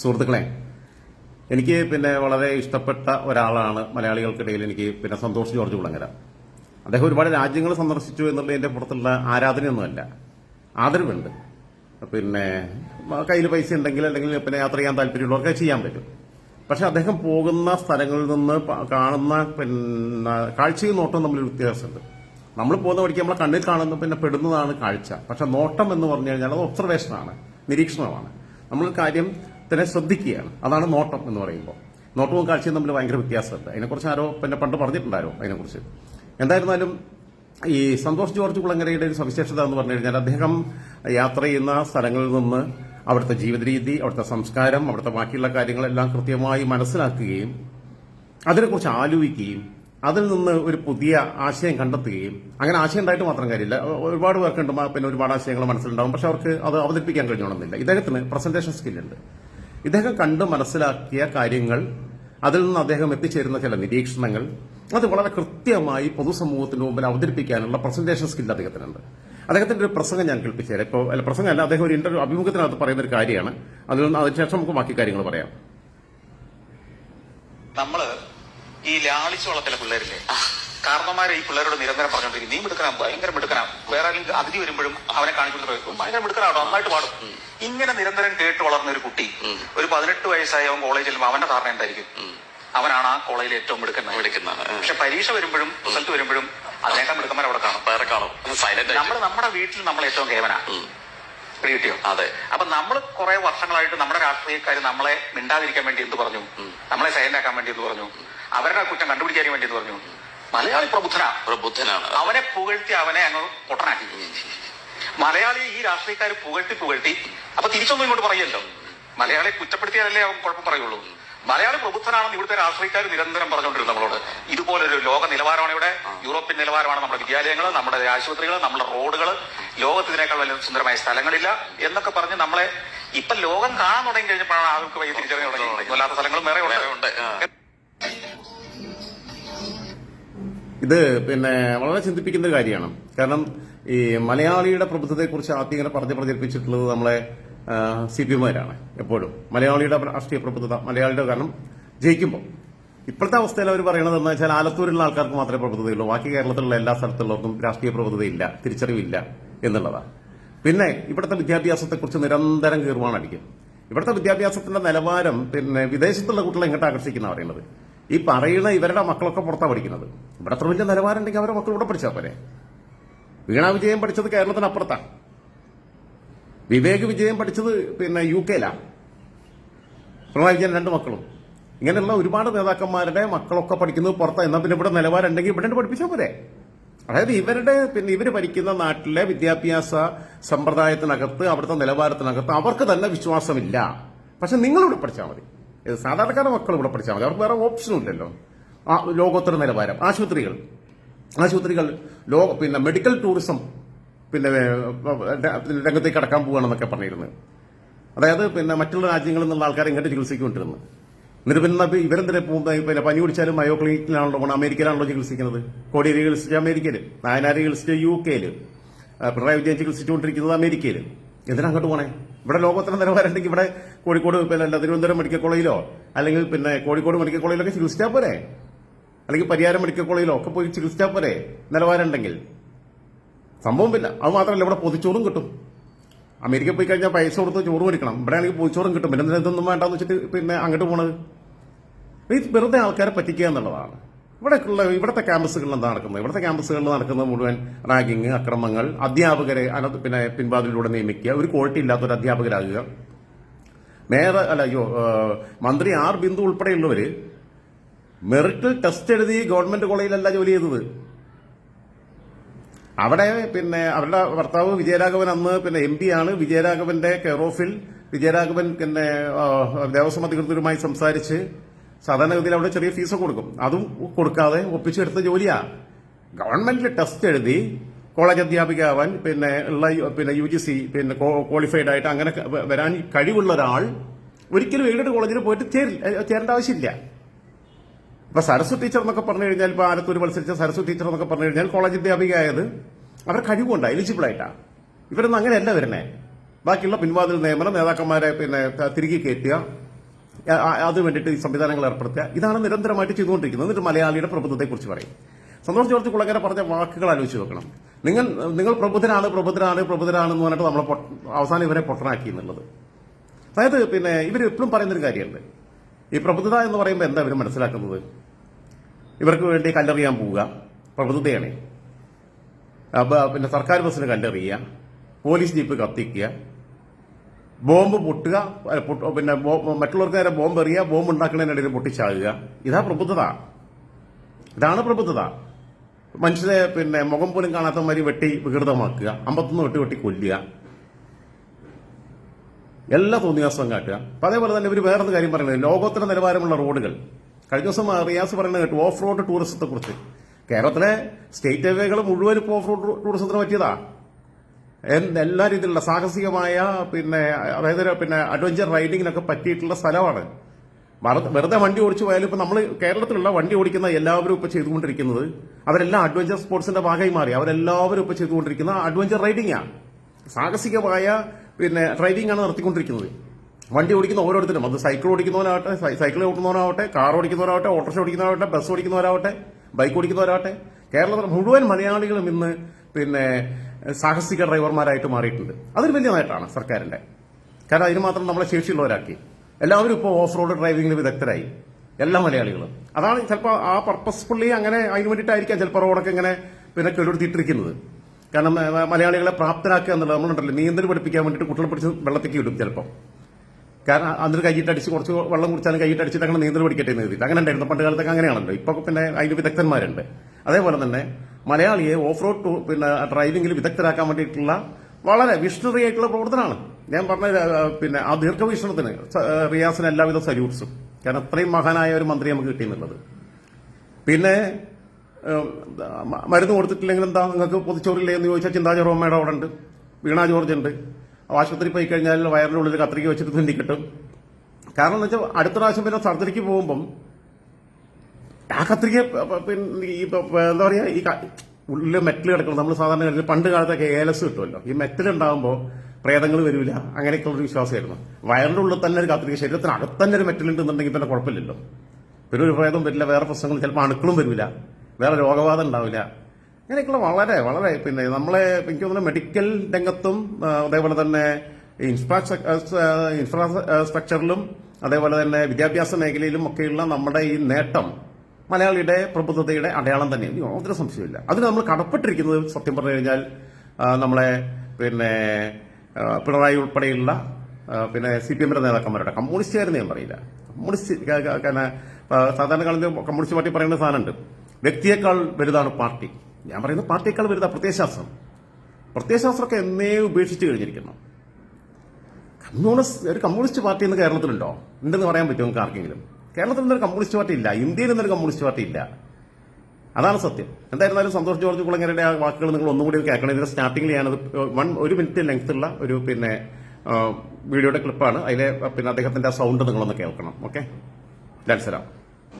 സുഹൃത്തുക്കളെ എനിക്ക് പിന്നെ വളരെ ഇഷ്ടപ്പെട്ട ഒരാളാണ് മലയാളികൾക്കിടയിൽ എനിക്ക് പിന്നെ സന്തോഷ് ജോർജ് കുളങ്ങര. അദ്ദേഹം ഒരുപാട് രാജ്യങ്ങൾ സന്ദർശിച്ചു എന്നുള്ളതിന്റെ പുറത്തുള്ള ആരാധനയൊന്നുമല്ല ആദരവുണ്ട്. പിന്നെ കയ്യിൽ പൈസ ഉണ്ടെങ്കിൽ അല്ലെങ്കിൽ പിന്നെ യാത്ര ചെയ്യാൻ താല്പര്യമുള്ളവർക്ക് ചെയ്യാൻ പറ്റും. പക്ഷെ അദ്ദേഹം പോകുന്ന സ്ഥലങ്ങളിൽ നിന്ന് കാണുന്ന പിന്നെ കാഴ്ചയും നോട്ടവും തമ്മിൽ വ്യത്യാസമുണ്ട്. നമ്മൾ പോകുന്ന വഴിക്ക് നമ്മളെ കണ്ണിൽ കാണുന്ന പിന്നെ പെടുന്നതാണ് കാഴ്ച. പക്ഷെ നോട്ടം എന്ന് പറഞ്ഞു കഴിഞ്ഞാൽ അത് ഒബ്സർവേഷനാണ് നിരീക്ഷണമാണ്. നമ്മൾ കാര്യം തന്നെ ശ്രദ്ധിക്കുകയാണ്. അതാണ് നോട്ടം എന്ന് പറയുമ്പോൾ. നോട്ടവും കാഴ്ചയും തമ്മിൽ ഭയങ്കര വ്യത്യാസമുണ്ട്. അതിനെക്കുറിച്ച് ആരോ പിന്നെ പണ്ട് പറഞ്ഞിട്ടുണ്ടാരോ അതിനെക്കുറിച്ച്. എന്തായിരുന്നാലും ഈ സന്തോഷ് ജോർജ് കുളങ്ങരയുടെ ഒരു സവിശേഷത എന്ന് പറഞ്ഞു കഴിഞ്ഞാൽ അദ്ദേഹം യാത്ര ചെയ്യുന്ന സ്ഥലങ്ങളിൽ നിന്ന് അവിടുത്തെ ജീവിത രീതി അവിടുത്തെ സംസ്കാരം അവിടുത്തെ ബാക്കിയുള്ള കാര്യങ്ങളെല്ലാം കൃത്യമായി മനസ്സിലാക്കുകയും അതിനെക്കുറിച്ച് ആലോചിക്കുകയും അതിൽ നിന്ന് ഒരു പുതിയ ആശയം കണ്ടെത്തുകയും അങ്ങനെ ആശയം ഉണ്ടായിട്ട് മാത്രം കാര്യമില്ല. ഒരുപാട് പേർക്കുണ്ട്. പിന്നെ ഒരുപാട് ആശയങ്ങൾ മനസ്സിലുണ്ടാവും. പക്ഷെ അവർക്ക് അത് അവതരിപ്പിക്കാൻ കഴിഞ്ഞോണമെന്നില്ല ഇദ്ദേഹത്തിന് പ്രസന്റേഷൻ സ്കില്ലുണ്ട് ഇദ്ദേഹം കണ്ട് മനസ്സിലാക്കിയ കാര്യങ്ങൾ അതിൽ നിന്ന് അദ്ദേഹം എത്തിച്ചേരുന്ന ചില നിരീക്ഷണങ്ങൾ അത് വളരെ കൃത്യമായി പൊതുസമൂഹത്തിന് മുമ്പിൽ അവതരിപ്പിക്കാനുള്ള പ്രസന്റേഷൻ സ്കിൽ അദ്ദേഹത്തിനുണ്ട്. അദ്ദേഹത്തിന്റെ ഒരു പ്രസംഗം ഞാൻ കേൾപ്പിച്ചേരാം ഇപ്പോൾ അല്ല പ്രസംഗമല്ല അദ്ദേഹം ഒരു ഇന്റർവ്യൂ അഭിമുഖത്തിനകത്ത് പറയുന്ന ഒരു കാര്യമാണ്. അതിൽ നിന്ന് അതിനുശേഷം നമുക്ക് ബാക്കി കാര്യങ്ങൾ പറയാം. നമ്മൾ ഈ ലാളിച്ചോളത്തിലെ പിള്ളേരില്ലേ? കാരണന്മാരെ ഈ പിള്ളേരോട് നിരന്തരം പറഞ്ഞോണ്ടിരിക്കും നീ മിടുക്കനാ ഭയങ്കര മിടുക്കനാ. വേറെ ആരെങ്കിലും അതിഥി വരുമ്പോഴും അവനെ കാണിക്കുന്ന ഭയങ്കര മിടുക്കനാട്ടോ നന്നായിട്ട് പാടും. ഇങ്ങനെ നിരന്തരം കേട്ട് വളർന്ന ഒരു കുട്ടി ഒരു പതിനെട്ട് വയസ്സായി അവൻ കോളേജിൽ ചെല്ലുമ്പോൾ അവന്റെ ധാരണ എന്തായിരിക്കും? അവനാണ് ആ കോളേജിൽ ഏറ്റവും മിടുക്കുന്ന മിടുക്കുന്ന പക്ഷെ പരീക്ഷ വരുമ്പോഴും റിസൾട്ട് വരുമ്പോഴും അദ്ദേഹം മിടുക്കന്മാർ അവിടെ കാണും. വേറെ കാണും. നമ്മൾ നമ്മുടെ വീട്ടിൽ നമ്മൾ ഏറ്റവും കേവനാ. കിട്ടിയോ? അതെ. അപ്പൊ നമ്മൾ കുറെ വർഷങ്ങളായിട്ട് നമ്മുടെ രാഷ്ട്രീയക്കാർ നമ്മളെ മിണ്ടാതിരിക്കാൻ വേണ്ടി എന്ത് പറഞ്ഞു? നമ്മളെ സൈലന്റ് ആക്കാൻ വേണ്ടി എന്ത് പറഞ്ഞു? അവരുടെ കുറ്റം കണ്ടുപിടിക്കാൻ വേണ്ടി എന്ത് പറഞ്ഞു? മലയാളി പ്രബുദ്ധനാ. പ്രബുദ്ധനാണ്. അവനെ പുകഴ്ത്തി അവനെ അങ്ങ് പൊട്ടനാക്കി. മലയാളി ഈ രാഷ്ട്രീയക്കാർ പുകഴ്ത്തി പുകഴ്ത്തി അപ്പൊ തിരിച്ചൊന്നും ഇങ്ങോട്ട് പറയല്ലോ. മലയാളിയെ കുറ്റപ്പെടുത്തിയാലല്ലേ അവൻ കുഴപ്പം പറയുള്ളൂ. മലയാളി പ്രബുദ്ധനാണെന്ന് ഇവിടുത്തെ രാഷ്ട്രീയക്കാർ നിരന്തരം പറഞ്ഞുകൊണ്ടിരുന്നു നമ്മളോട്. ഇതുപോലൊരു ലോക നിലവാരമാണ് ഇവിടെ. യൂറോപ്യൻ നിലവാരമാണ് നമ്മുടെ വിദ്യാലയങ്ങൾ നമ്മുടെ ആശുപത്രികൾ നമ്മുടെ റോഡുകൾ ലോകത്തിനേക്കാൾ വലിയ സുന്ദരമായ സ്ഥലങ്ങളില്ല എന്നൊക്കെ പറഞ്ഞ് നമ്മളെ ഇപ്പൊ ലോകം കാണാൻ തുടങ്ങി കഴിഞ്ഞപ്പോഴാണ് ആൾക്ക് വൈകി തിരിച്ചറിയാൻ തുടങ്ങി. വല്ലാത്ത സ്ഥലങ്ങളും വേറെ ഉണ്ട് ഇത് പിന്നെ വളരെ ചിന്തിപ്പിക്കുന്ന ഒരു കാര്യമാണ്. കാരണം ഈ മലയാളിയുടെ പ്രബുദ്ധതയെക്കുറിച്ച് ആദ്യം ഇങ്ങനെ പറഞ്ഞ് പ്രചരിപ്പിച്ചിട്ടുള്ളത് നമ്മളെ സി പി എമ്മാരാണ് എപ്പോഴും. മലയാളിയുടെ രാഷ്ട്രീയ പ്രബുദ്ധത മലയാളിയുടെ കാരണം ജയിക്കുമ്പോൾ. ഇപ്പോഴത്തെ അവസ്ഥയിൽ അവർ പറയണത് എന്ന് വെച്ചാൽ ആലത്തൂരിലുള്ള ആൾക്കാർക്ക് മാത്രമേ പ്രബുദ്ധതയുള്ളൂ. ബാക്കി കേരളത്തിലുള്ള എല്ലാ സ്ഥലത്തുള്ളവർക്കും രാഷ്ട്രീയ പ്രബുദ്ധതയില്ല തിരിച്ചറിവില്ല എന്നുള്ളതാണ് പിന്നെ ഇവിടുത്തെ വിദ്യാഭ്യാസത്തെക്കുറിച്ച് നിരന്തരം കീർവാണടിക്കും ഇവിടുത്തെ വിദ്യാഭ്യാസത്തിന്റെ നിലവാരം പിന്നെ വിദേശത്തുള്ള കുട്ടികളെ എങ്ങോട്ട് ആകർഷിക്കുന്ന പറയുന്നത്. ഈ പറയുന്ന ഇവരുടെ മക്കളൊക്കെ പുറത്താണ് പഠിക്കുന്നത്. ഇവിടെ അത്ര വലിയ നിലവാരം ഉണ്ടെങ്കിൽ അവരുടെ മക്കൾ ഇവിടെ പഠിച്ചാൽ പോരെ. വീണ വിജയം പഠിച്ചത് കേരളത്തിനപ്പുറത്താണ്. വിവേക് വിജയം പഠിച്ചത് പിന്നെ യു കെയിലാണ് പിണറായി വിജയൻ രണ്ട് മക്കളും. ഇങ്ങനെയുള്ള ഒരുപാട് നേതാക്കന്മാരുടെ മക്കളൊക്കെ പഠിക്കുന്നത് പുറത്താണ് എന്നാൽ പിന്നെ ഇവിടെ നിലവാരം ഉണ്ടെങ്കിൽ ഇവിടെ പഠിപ്പിച്ചാൽ പോരെ. അതായത് ഇവരുടെ പിന്നെ ഇവർ പഠിക്കുന്ന നാട്ടിലെ വിദ്യാഭ്യാസ സമ്പ്രദായത്തിനകത്ത് അവിടുത്തെ നിലവാരത്തിനകത്ത് അവർക്ക് തന്നെ വിശ്വാസമില്ല. പക്ഷെ നിങ്ങളിവിടെ പഠിച്ചാൽ മതി. സാധാരണക്കാരുടെ മക്കൾ ഇവിടെ പഠിച്ചാൽ മതി. അവർക്ക് വേറെ ഓപ്ഷനും ഇല്ലല്ലോ. ആ ലോകോത്തര നിലവാരം. ആശുപത്രികൾ. ആശുപത്രികൾ ലോക പിന്നെ മെഡിക്കൽ ടൂറിസം പിന്നെ രംഗത്തേക്ക് കടക്കാൻ പോവുകയാണെന്നൊക്കെ പറഞ്ഞിരുന്നത് അതായത് പിന്നെ മറ്റുള്ള രാജ്യങ്ങളിൽ നിന്നുള്ള ആൾക്കാരെ ഇങ്ങോട്ട് ചികിത്സിക്കൊണ്ടിരുന്നത് എന്നിട്ട് പിന്നെ ഇവരെന്തിനെ പിന്നെ പനി പിടിച്ചാലും മയോ ക്ലിനിക്കിലാണല്ലോ പോകണം അമേരിക്കയിലാണല്ലോ ചികിത്സിക്കുന്നത്. കോടിയേരി ചികിത്സിച്ച അമേരിക്കയിൽ നായനാരി ചികിത്സിച്ച യു കെയിൽ പിണറായി വിജയൻ ചികിത്സിച്ചുകൊണ്ടിരിക്കുന്നത് അമേരിക്കയിൽ എന്തിനാ അങ്ങോട്ട് പോണേ? ഇവിടെ ലോകോത്തര നിലവാരം ഉണ്ടെങ്കിൽ ഇവിടെ കോഴിക്കോട് പിന്നെ തിരുവനന്തപുരം മെഡിക്കൽ കോളേജിലോ അല്ലെങ്കിൽ പിന്നെ കോഴിക്കോട് മെഡിക്കൽ കോളേജിലൊക്കെ ചികിത്സിച്ചാൽ പോരെ? അല്ലെങ്കിൽ പരിയാരം മെഡിക്കൽ കോളേജിലോ ഒക്കെ പോയി ചികിത്സിച്ചാൽ പോരെ നിലവാരം ഉണ്ടെങ്കിൽ പിന്നെ അത് മാത്രമല്ല ഇവിടെ പൊതിച്ചോറും കിട്ടും. അമേരിക്ക പോയി കഴിഞ്ഞാൽ പൈസ കൊടുത്ത് ചോറ് മേടിക്കണം ഇവിടെ ആണെങ്കിൽ പൊതിച്ചോറും കിട്ടും. പിന്നെ ഇതൊന്നും വേണ്ടെന്ന് വെച്ചിട്ട് പിന്നെ അങ്ങോട്ട് പോണത്? ഈ വെറുതെ ആൾക്കാരെ പറ്റിക്കുക എന്നുള്ളതാണ്. ഇവിടെയുള്ള ഇവിടുത്തെ ക്യാമ്പസുകളിൽ എന്താ നടക്കുന്നത്? ഇവിടുത്തെ ക്യാമ്പസുകളിൽ നടക്കുന്ന മുഴുവൻ റാഗിങ് അക്രമങ്ങൾ അധ്യാപകരെ അനത് പിന്നെ പിൻവാതിലൂടെ നിയമിക്കുക ഒരു ക്വാളിറ്റി ഇല്ലാത്ത ഒരു അധ്യാപകരാകുക. മേയർ അല്ല അയ്യോ മന്ത്രി ആർ ബിന്ദു ഉൾപ്പെടെയുള്ളവര് മെറിറ്റിൽ ടെസ്റ്റ് എഴുതി ഗവൺമെന്റ് കോളേജിലല്ല ജോലി ചെയ്തത്. അവിടെ പിന്നെ അവരുടെ ഭർത്താവ് വിജയരാഘവൻ അന്ന് പിന്നെ എം ആണ്. വിജയരാഘവന്റെ കെയർ ഓഫിൽ വിജയരാഘവൻ പിന്നെ ദേവസ്വം അധികൃതരുമായി സംസാരിച്ച് സാധാരണഗതിയിൽ അവിടെ ചെറിയ ഫീസ് കൊടുക്കും. അതും കൊടുക്കാതെ ഒപ്പിച്ചെടുത്ത ജോലിയാ. ഗവൺമെന്റിൽ ടെസ്റ്റ് എഴുതി കോളേജ് അധ്യാപിക ആവാൻ പിന്നെ ഉള്ള പിന്നെ യു ജി സി പിന്നെ ക്വാളിഫൈഡ് ആയിട്ട് അങ്ങനെ വരാൻ കഴിവുള്ള ഒരാൾ ഒരിക്കലും എയ്ഡഡ് കോളേജിൽ പോയിട്ട് ചേരേണ്ട ആവശ്യമില്ല. ഇപ്പൊ സരസ്വ ടീച്ചർ എന്നൊക്കെ പറഞ്ഞു കഴിഞ്ഞാൽ ഇപ്പൊ ആലത്തൂർ മത്സരിച്ച സരസ്വ ടീച്ചർ എന്നൊക്കെ പറഞ്ഞു കഴിഞ്ഞാൽ കോളേജ് അധ്യാപിക ആയത് അവർ കഴിവുണ്ട് എലിജിബിൾ ആയിട്ടാ. ഇവരൊന്നും അങ്ങനെയല്ല വരണേ. ബാക്കിയുള്ള പിൻവാതിൽ നിയമനം നേതാക്കന്മാരെ പിന്നെ തിരികെ കയറ്റുക അതിന് വേണ്ടിയിട്ട് ഈ സംവിധാനങ്ങൾ ഏർപ്പെടുത്തുക. ഇതാണ് നിരന്തരമായിട്ട് ചെയ്തുകൊണ്ടിരിക്കുന്നത്. എന്നിട്ട് മലയാളിയുടെ പ്രബുദ്ധത്തെക്കുറിച്ച് പറയും. സന്തോഷ് ജോർജ് കുളങ്ങര പറഞ്ഞ വാക്കുകൾ ആലോചിച്ച് നോക്കണം. നിങ്ങൾ നിങ്ങൾ പ്രബുദ്ധനാണ് പ്രബുദ്ധനാണ് പ്രബുദ്ധനാണ് എന്ന് പറഞ്ഞിട്ട് നമ്മളെ അവസാനം ഇവരെ പൊട്ടനാക്കി എന്നുള്ളത്. അതായത് പിന്നെ ഇവർ എപ്പോഴും പറയുന്നൊരു കാര്യമുണ്ട്. ഈ പ്രബുദ്ധത എന്ന് പറയുമ്പോൾ എന്താ ഇവർ മനസ്സിലാക്കുന്നത്? ഇവർക്ക് വേണ്ടി കല്ലെറിയാൻ പോവുക. പ്രബുദ്ധതയാണ്. പിന്നെ സർക്കാർ ബസ്സിന് കല്ലെറിയുക. പോലീസ് ജീപ്പ് കത്തിക്കുക. ബോംബ് പൊട്ടുക പിന്നെ മറ്റുള്ളവർക്ക് നേരെ ബോംബ് എറിയുക ബോംബ് ഉണ്ടാക്കുന്നതിനിടയിൽ പൊട്ടിച്ചാകുക ഇതാ പ്രബുദ്ധത. ഇതാണ് പ്രബുദ്ധത. മനുഷ്യരെ പിന്നെ മുഖം പോലും കാണാത്ത മാതിരി വെട്ടി വികൃതമാക്കുക അമ്പത്തൊന്ന് വെട്ടി വെട്ടി കൊല്ലുക. എല്ലാ തോന്നിയാസവും കാട്ടുക. അപ്പൊ അതേപോലെ തന്നെ ഇവർ വേറൊരു കാര്യം പറയുന്നത് ലോകോത്തര നിലവാരമുള്ള റോഡുകൾ. കഴിഞ്ഞ ദിവസം റിയാസ് പറയുന്നത് കേട്ടു ഓഫ് റോഡ് ടൂറിസത്തെ കുറിച്ച് കേരളത്തിലെ സ്റ്റേറ്റ് ഹൈവേകൾ മുഴുവൻ ഇപ്പോൾ ഓഫ് റോഡ് ടൂറിസത്തിന് പറ്റിയതാ. എന്ത് എല്ലാ രീതിയിലുള്ള സാഹസികമായ പിന്നെ അതായത് പിന്നെ അഡ്വഞ്ചർ റൈഡിങ്ങിനൊക്കെ പറ്റിയിട്ടുള്ള സ്ഥലമാണ്. വെറുതെ വണ്ടി ഓടിച്ചു പോയാലും ഇപ്പൊ നമ്മൾ കേരളത്തിലുള്ള വണ്ടി ഓടിക്കുന്ന എല്ലാവരും ഇപ്പൊ ചെയ്തുകൊണ്ടിരിക്കുന്നത് അവരെല്ലാം അഡ്വഞ്ചർ സ്പോർട്സിന്റെ ഭാഗമായി മാറി. അവരെല്ലാവരും ഇപ്പൊ ചെയ്തുകൊണ്ടിരിക്കുന്ന അഡ്വഞ്ചർ റൈഡിങ്ങാണ് സാഹസികമായ പിന്നെ റൈഡിങ്ങാണ് നടത്തിക്കൊണ്ടിരിക്കുന്നത്. വണ്ടി ഓടിക്കുന്ന ഓരോരുത്തരും. അത് സൈക്കിൾ ഓടിക്കുന്നവരാവട്ടെ സൈക്കിൾ ഓടിക്കുന്നവരാവട്ടെ കാർ ഓടിക്കുന്നവരാവട്ടെ ഓട്ടോറിക്ഷ ഓടിക്കുന്നവരാവട്ടെ ബസ് ഓടിക്കുന്നവരാവട്ടെ ബൈക്ക് ഓടിക്കുന്നവരാവട്ടെ കേരളത്തിലെ മുഴുവൻ മലയാളികളും ഇന്ന് പിന്നെ സാഹസിക ഡ്രൈവർമാരായിട്ട് മാറിയിട്ടുണ്ട്. അതൊരു വലിയ നേട്ടമാണ് സർക്കാരിന്റെ കാരണം അതിന് മാത്രം നമ്മളെ ശേഷിയുള്ളവരാക്കി. എല്ലാവരും ഇപ്പോൾ ഓഫ് റോഡ് ഡ്രൈവിംഗിന് വിദഗ്ധരായി. എല്ലാ മലയാളികളും. അതാണ് ചിലപ്പോൾ ആ പർപ്പസ്ഫുള്ളി അങ്ങനെ അതിന് വേണ്ടിയിട്ടായിരിക്കാം ചിലപ്പോൾ റോഡൊക്കെ ഇങ്ങനെ പിന്നെ കെടുത്തിട്ടിരിക്കുന്നത് കാരണം മലയാളികളെ പ്രാപ്തരാക്കുക എന്നുള്ളത് നമ്മളുണ്ടല്ലോ നീന്തൽ പഠിപ്പിക്കാൻ വേണ്ടിയിട്ട് കുട്ടികളെ പിടിച്ച് വെള്ളത്തേക്ക് വിടും ചിലപ്പോൾ. കാരണം അതിന് കൈയിട്ടടിച്ച് കുറച്ച് വെള്ളം കുടിച്ചാലും കൈയിട്ട് അടിച്ചിട്ട് അങ്ങനെ നീന്തൽ പഠിക്കട്ടെ എന്ന് എഴുതിയിട്ട് അങ്ങനെ ഉണ്ടായിരുന്നു. പണ്ട് കാലത്തൊക്കെ അങ്ങനെയാണല്ലോ. ഇപ്പൊ പിന്നെ അതിന് വിദഗ്ധന്മാരുണ്ട്. അതേപോലെ തന്നെ മലയാളിയെ ഓഫ് റോഡ് പിന്നെ ഡ്രൈവിംഗിൽ വിദഗ്ധരാക്കാൻ വേണ്ടിയിട്ടുള്ള വളരെ വിഷണറി ആയിട്ടുള്ള പ്രവർത്തനമാണ്. ഞാൻ പറഞ്ഞ പിന്നെ ആ ദീർഘവീക്ഷണത്തിന് റിയാസിന് എല്ലാവിധ സല്യൂട്ട്സും. കാരണം അത്രയും മഹാനായ ഒരു മന്ത്രി നമുക്ക് കിട്ടിയെന്നുള്ളത്. പിന്നെ മരുന്ന് കൊടുത്തിട്ടില്ലെങ്കിൽ എന്താ നിങ്ങൾക്ക് പൊതിച്ചോറില്ലേ എന്ന് ചോദിച്ചാൽ ചിന്താ റോമയുടെ അവിടെ ഉണ്ട്. വീണ ജോർജ് ഉണ്ട്. ആശുപത്രി പോയി കഴിഞ്ഞാൽ വയറിന്റെ ഉള്ളിൽ കത്രിക വെച്ചിട്ട് തുന്നി കിട്ടും. കാരണം എന്ന് വെച്ചാൽ അടുത്ത പ്രാവശ്യം പിന്നെ സർജറിക്ക് പോകുമ്പം ആ കത്രിക പിന്നെ ഈ എന്താ പറയാ ഈ ഉള്ളിൽ മെറ്റൽ കിടക്കണം നമ്മൾ സാധാരണ കരുതി പണ്ട് കാലത്തൊക്കെ ഏലസ് കിട്ടുമല്ലോ. ഈ മെറ്റൽ ഉണ്ടാകുമ്പോൾ പ്രേതങ്ങൾ വരില്ല അങ്ങനെയൊക്കെ ഒരു വിശ്വാസമായിരുന്നു. വയറിന്റെ ഉള്ളിൽ തന്നെ ഒരു കത്രിക ശരീരത്തിന് അകത്ത് തന്നെ ഒരു മെറ്റൽ ഉണ്ടെന്നുണ്ടെങ്കിൽ പിന്നെ കുഴപ്പമില്ലല്ലോ. പിന്നെ ഒരു പ്രേതം വരില്ല വേറെ പ്രശ്നങ്ങൾ ചിലപ്പോൾ അണുക്കളും വരില്ല വേറെ രോഗബാധ ഉണ്ടാവില്ല. അങ്ങനെയൊക്കെയുള്ള വളരെ വളരെ പിന്നെ നമ്മളെ എനിക്ക് തോന്നുന്നു മെഡിക്കൽ രംഗത്തും അതേപോലെ തന്നെ ഇൻഫ്രാസ്ട്രക്ചറിലും അതേപോലെ തന്നെ വിദ്യാഭ്യാസ മേഖലയിലും ഒക്കെയുള്ള നമ്മുടെ ഈ നേട്ടം മലയാളിയുടെ പ്രബുദ്ധതയുടെ അടയാളം തന്നെ. യാതൊരു സംശയമില്ല അതിന് നമ്മൾ കടപ്പെട്ടിരിക്കുന്നത് സത്യം പറഞ്ഞു കഴിഞ്ഞാൽ നമ്മളെ പിന്നെ പിണറായി ഉൾപ്പെടെയുള്ള പിന്നെ സി പി എമ്മിന്റെ നേതാക്കന്മാരുടെ കമ്മ്യൂണിസ്റ്റുകാരെന്ന് ഞാൻ പറയില്ല. കമ്മ്യൂണിസ്റ്റ് സാധാരണ കാലത്ത് കമ്മ്യൂണിസ്റ്റ് പാർട്ടി പറയുന്ന സാധനമുണ്ട്. വ്യക്തിയേക്കാൾ വലുതാണ് പാർട്ടി. ഞാൻ പറയുന്നത് പാർട്ടിയേക്കാൾ വലുതാണ് പ്രത്യയശാസ്ത്രം. പ്രത്യയശാസ്ത്രമൊക്കെ എന്നേ ഉപേക്ഷിച്ച് കഴിഞ്ഞിരിക്കുന്നു. കമ്മ്യൂണിസ്റ്റ് ഒരു കമ്മ്യൂണിസ്റ്റ് പാർട്ടി ഇന്ന് കേരളത്തിലുണ്ടോ? ഉണ്ടെന്ന് പറയാൻ പറ്റുമോ നിങ്ങൾക്ക് ആർക്കെങ്കിലും? കേരളത്തിൽ നിന്നൊരു കമ്മ്യൂണിസ്റ്റ് പാർട്ടി ഇല്ല ഇന്ത്യയിൽ നിന്നൊരു കമ്മ്യൂണിസ്റ്റ് പാർട്ടി ഇല്ല. അതാണ് സത്യം. എന്തായിരുന്നാലും സന്തോഷ് ജോർജ് കുളങ്ങരയുടെ ആ വാക്കുകൾ നിങ്ങൾ ഒന്നുകൂടി കേൾക്കണം. ഇതിന്റെ സ്റ്റാർട്ടിംഗിൽ ഞാനത് വൺ ഒരു മിനിറ്റ് ലെങ്ത് ഉള്ള ഒരു പിന്നെ വീഡിയോയുടെ ക്ലിപ്പാണ് അതിലെ പിന്നെ അദ്ദേഹത്തിന്റെ ആ സൗണ്ട് നിങ്ങളൊന്ന് കേൾക്കണം ഓക്കെ ലാൻസലാം